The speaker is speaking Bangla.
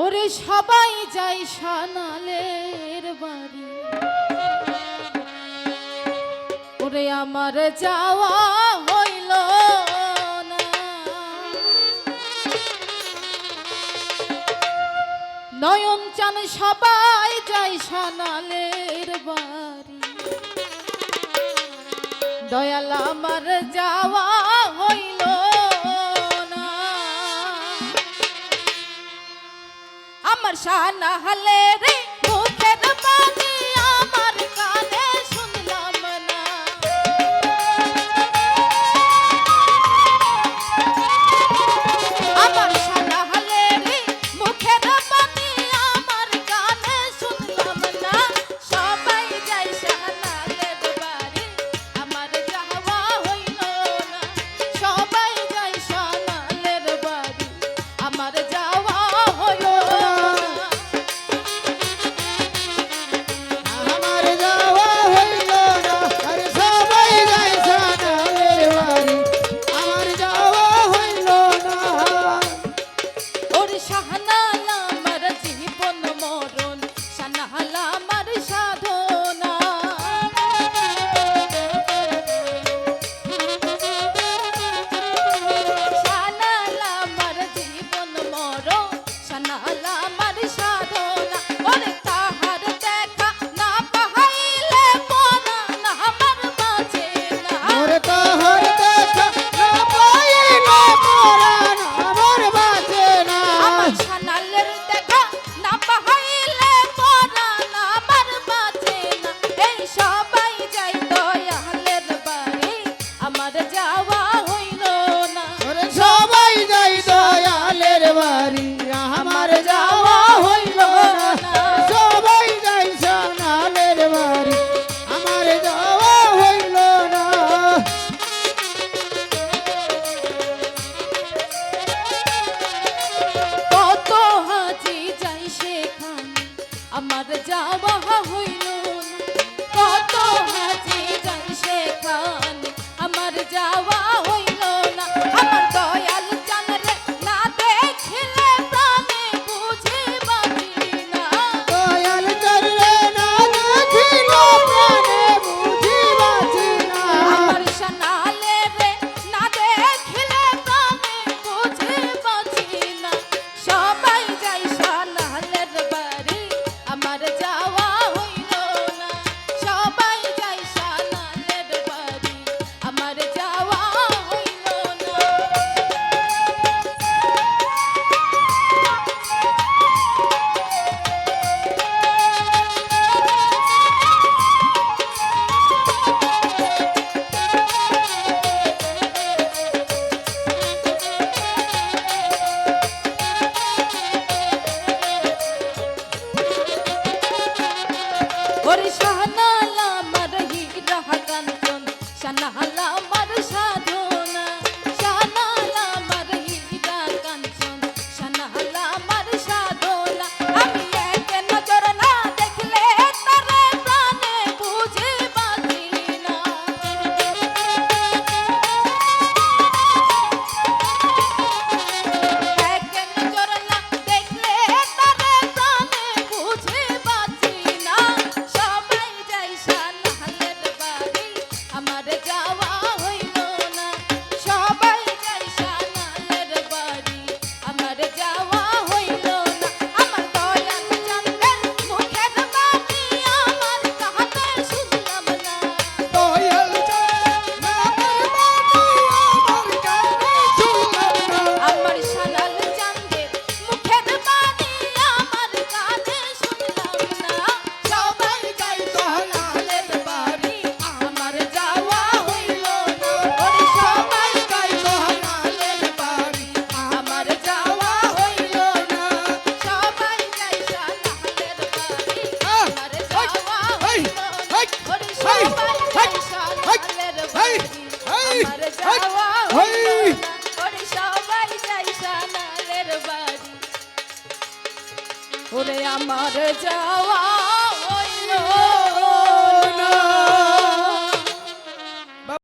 ওরে সবাই যাই সানালের বাড়ি। ওরে আমার যাওয়া হইল না। নয়ন চান সবাই যাই সানালের বাড়ি। দয়াল আমার যাওয়া আশা না হলে রে বাড়ি আমার যাওয়া হইল না। সবাই যাই সোনালের বাড়ি আমার যাওয়া হইল না। কত হাজি যাই সেখানে আমার যাওয়া হইল কত হাজি যাই সেখানে আমার যাওয়া হাতান সানাহালা মার সাধন আমার যাওয়া